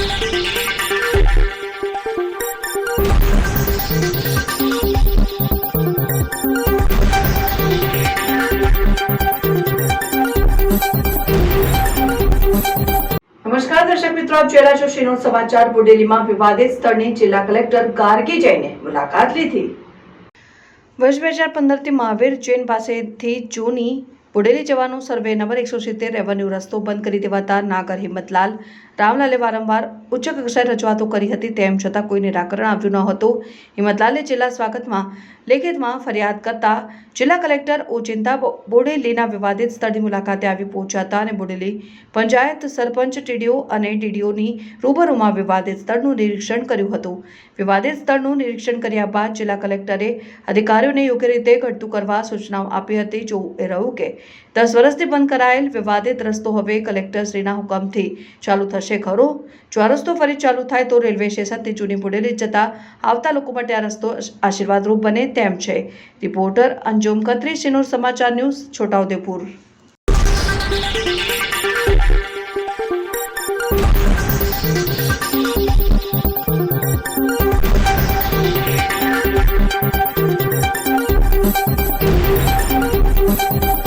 નમસ્કાર, દર્શક મિત્રો, આપ જોઈ જિલ્લા કલેક્ટર ગાર્ગી જઈને મુલાકાત લીધી. વર્ષ બે હજાર પંદરથી મહાવીર જૈન પાસેથી જૂની બોડેલી જવાનો સર્વે નંબર એકસો સિત્તેર રેવન્યુ રસ્તો બંધ કરી દેવાતા નાગર હિંમતલાલ રામલાલે વારંવાર ઉચ્ચ કક્ષાએ રજૂઆતો કરી હતી, તેમ છતાં કોઈ નિરાકરણ આવ્યું ન હતું. હિંમતલાલે જિલ્લા સ્વાગતમાં લેખિતમાં ફરિયાદ કરતા જિલ્લા કલેક્ટર ઓચિંતા બોડેલીના વિવાદિત સ્થળની મુલાકાતે આવી પહોંચ્યા હતા અને બોડેલી પંચાયત સરપંચ ટીડીઓ અને ટીડીઓની રૂબરૂમાં વિવાદિત સ્થળનું નિરીક્ષણ કર્યું હતું. વિવાદિત સ્થળનું નિરીક્ષણ કર્યા બાદ જિલ્લા કલેક્ટરે અધિકારીઓને યોગ્ય રીતે ઘટતું કરવા સૂચનાઓ આપી હતી. જોવું એ રહ્યું કે દસ વર્ષથી બંધ કરાયેલ વિવાદિત રસ્તો હવે કલેક્ટરશ્રીના હુકમથી ચાલુ થશે ખરો? જો આ રસ્તો ફરી ચાલુ થાય તો રેલવે સ્ટેશનથી જૂની બુડેલી જતા આવતા લોકો માટે આ રસ્તો આશીર્વાદરૂપ બને તેમ છે. રિપોર્ટર અંજુમ ખત્રી સિનોર સમાચાર ન્યૂઝ, છોટાઉદેપુર.